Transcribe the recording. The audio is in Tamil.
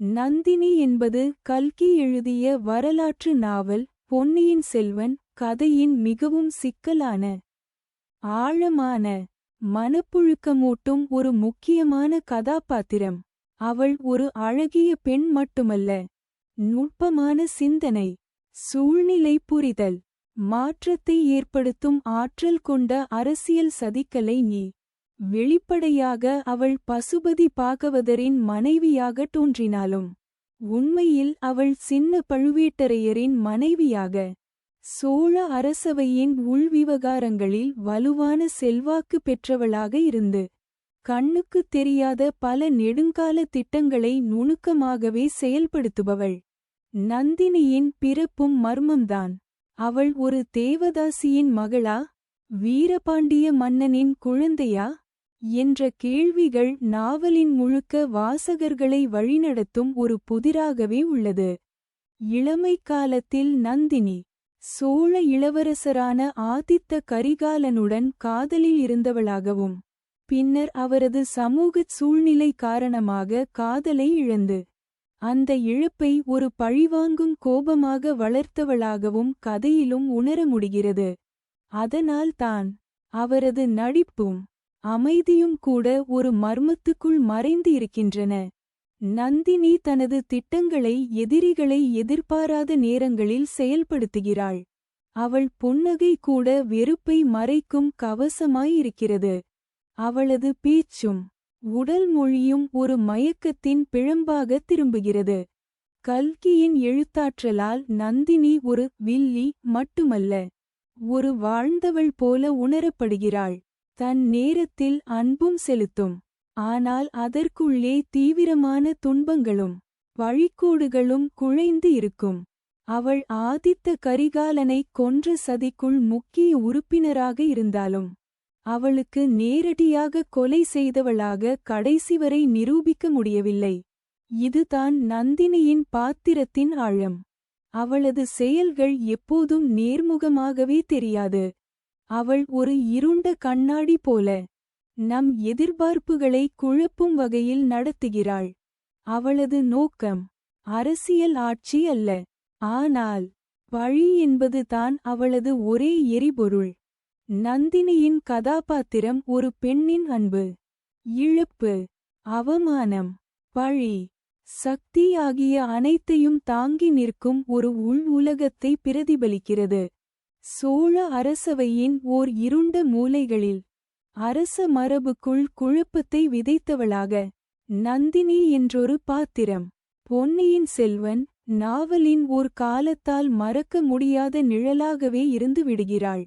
நந்தினி என்பது கல்கி எழுதிய வரலாற்று நாவல் பொன்னியின் செல்வன் கதையின் மிகவும் சிக்கலான ஆழமான மனப்புழுக்கமூட்டும் ஒரு முக்கியமான கதாபாத்திரம். அவள் ஒரு அழகிய பெண் மட்டுமல்ல நுட்பமான சிந்தனை சூழ்நிலை புரிதல் மாற்றத்தை ஏற்படுத்தும் ஆற்றல் கொண்ட அரசியல் சதிக்கலை நீ. வெளிப்படையாக அவள் பசுபதி பாகவதரின் மனைவியாக தோன்றினாலும் உண்மையில் அவள் சின்ன பழுவேட்டரையரின் மனைவியாக சோழ அரசவையின் உள்விவகாரங்களில் வலுவான செல்வாக்கு பெற்றவளாக இருந்து கண்ணுக்குத் தெரியாத பல நெடுங்கால திட்டங்களை நுணுக்கமாகவே செயல்படுத்துபவள். நந்தினியின் பிறப்பும் மர்மம்தான். அவள் ஒரு தேவதாசியின் மகளா வீரபாண்டிய மன்னனின் குழந்தையா? என்ற கேள்விகள் நாவலின் முழுக்க வாசகர்களை வழிநடத்தும் ஒரு புதிராகவே உள்ளது. இளமை காலத்தில் நந்தினி சோழ இளவரசரான ஆதித்த கரிகாலனுடன் காதலில் இருந்தவளாகவும் பின்னர் அவரது சமூகச் சூழ்நிலை காரணமாக காதலை இழந்து அந்த இழப்பை ஒரு பழிவாங்கும் கோபமாக வளர்த்தவளாகவும் கதையிலும் உணர முடிகிறது. அதனால் தான் அவரது நடிப்பும் அமைதியும் கூட ஒரு மர்மத்துக்குள் மறைந்து இருக்கின்றன நந்தினி தனது திட்டங்களை எதிரிகளை எதிர்பாராத நேரங்களில் செயல்படுத்துகிறாள். அவள் புன்னகை கூட வெறுப்பை மறைக்கும் கவசமாயிருக்கிறது. அவளது பேச்சும் உடல் மொழியும் ஒரு மயக்கத்தின் பிழம்பாக திரும்புகிறது. கல்கியின் எழுத்தாற்றலால் நந்தினி ஒரு வில்லி மட்டுமல்ல ஒரு வாழ்ந்தவள் போல உணரப்படுகிறாள். தன் நேரத்தில் அன்பும் செலுத்தும். ஆனால் அதற்குள்ளே தீவிரமான துன்பங்களும் வழிக்கோடுகளும் குழைந்து இருக்கும். அவள் ஆதித்த கரிகாலனை கொன்ற சதிக்குள் முக்கிய உறுப்பினராக இருந்தாலும் அவளுக்கு நேரடியாக கொலை செய்தவளாக கடைசி வரை நிரூபிக்க முடியவில்லை. இதுதான் நந்தினியின் பாத்திரத்தின் ஆழம். அவளது செயல்கள் எப்போதும் நேர்முகமாகவே தெரியாது. அவள் ஒரு இருண்ட கண்ணாடி போல. நம் எதிர்பார்ப்புகளை குழப்பும் வகையில் நடத்துகிறாள். அவளது நோக்கம் அரசியல் ஆட்சி அல்ல. ஆனால் பழி என்பது தான் அவளது ஒரே எரிபொருள். நந்தினியின் கதாபாத்திரம் ஒரு பெண்ணின் அன்பு. இழப்பு அவமானம் பழி சக்தி ஆகிய அனைத்தையும் தாங்கி நிற்கும் ஒரு உள் உலகத்தை பிரதிபலிக்கிறது. சோழ அரசவையின் ஓர் இருண்ட மூலைகளில் அரச மரபுக்குள் குழப்பத்தை விதைத்தவளாக நந்தினி என்றொரு பாத்திரம். பொன்னியின் செல்வன் நாவலின் ஓர் காலத்தால் மறக்க முடியாத நிழலாகவே இருந்து விடுகிறாள்